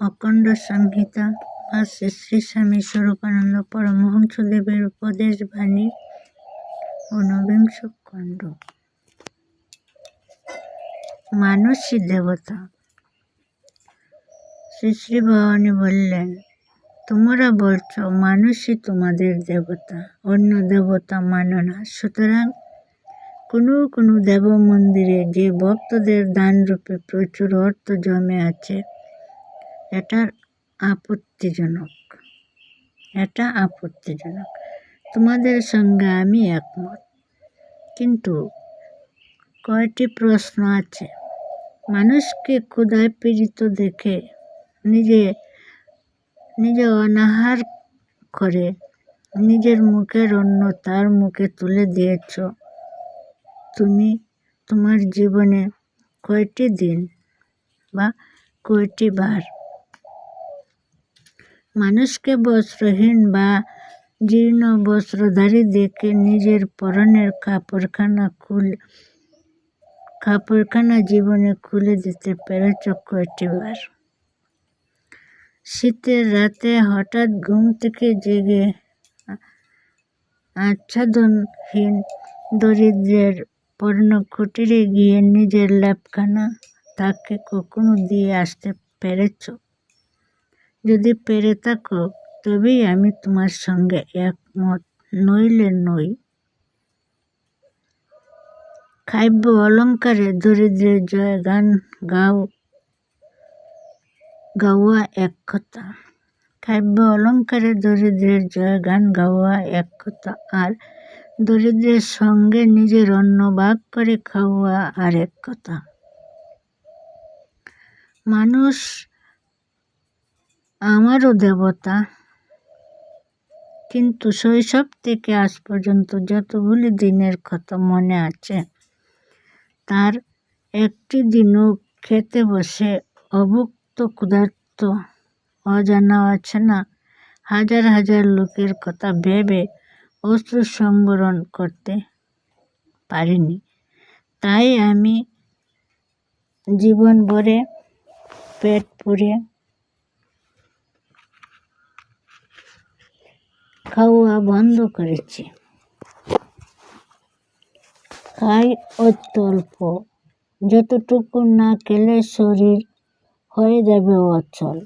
অখণ্ড সংহিতা বা শ্রী শ্রী স্বামী স্বরূপানন্দ পরমহংসদেবের উপদেশ বাণী ঊনবিংশ খণ্ড। মানসী দেবতা শ্রী শ্রী ভবানী বললেন, তোমরা বলছ মানুষই তোমাদের দেবতা, অন্য দেবতা মানো না। সুতরাং কোনো কোনো দেব মন্দিরে যে ভক্তদের দানরূপে প্রচুর অর্থ জমে আছে এটার আপত্তিজনক। এটা আপত্তিজনক। তোমাদের সঙ্গে আমি একমত। কিন্তু কয়টি প্রশ্ন আছে? মানুষকে ক্ষুধায় পীড়িত দেখে নিজে নিজে অনাহার করে নিজের মুখের অন্য তার মুখে তুলে দিয়েছ। তুমি তোমার জীবনে কয়টি দিন বা কয়টি বার মানুষকে বস্ত্রহীন বা জীর্ণ বস্ত্রধারী দেখে নিজের পরনের কাপড়খানা খুলে, কাপড়খানা জীবনে খুলে দিতে পেরেছ কয়টি বার। শীতের রাতে হঠাৎ ঘুম থেকে জেগে আচ্ছাদনহীন দরিদ্রের পর্ণ কুটিরে গিয়ে নিজের ল্যাপখানা তাকে কখনো দিয়ে আসতে পেরেছ? যদি পেরে থাকো, তবেই আমি তোমার সঙ্গে একমত, নইলে নই। কাব্য অলঙ্কারে দরিদ্রের জয় গান গাও, গাওয়া এক কথা। কাব্য অলঙ্কারে দরিদ্রের জয় গান গাওয়া এক কথা, আর দরিদ্রের সঙ্গে নিজের অন্ন ভাগ করে খাওয়া আর এক কথা। মানুষ আমারও দেবতা। কিন্তু শৈশব থেকে আজ পর্যন্ত যতগুলি দিনের কথা মনে আছে, তার একটি দিনও খেতে বসে অভুক্ত ক্ষুধার্ত, অজানা আছে না হাজার হাজার লোকের কথা ভেবে অশ্রু সংবরণ করতে পারিনি। তাই আমি জীবন ভরে পেট পুড়ে খাওয়া বন্ধ করেছি। খাই অত্যল্প। অল্প যতটুকু না খেলে শরীর হয়ে যাবে অচল।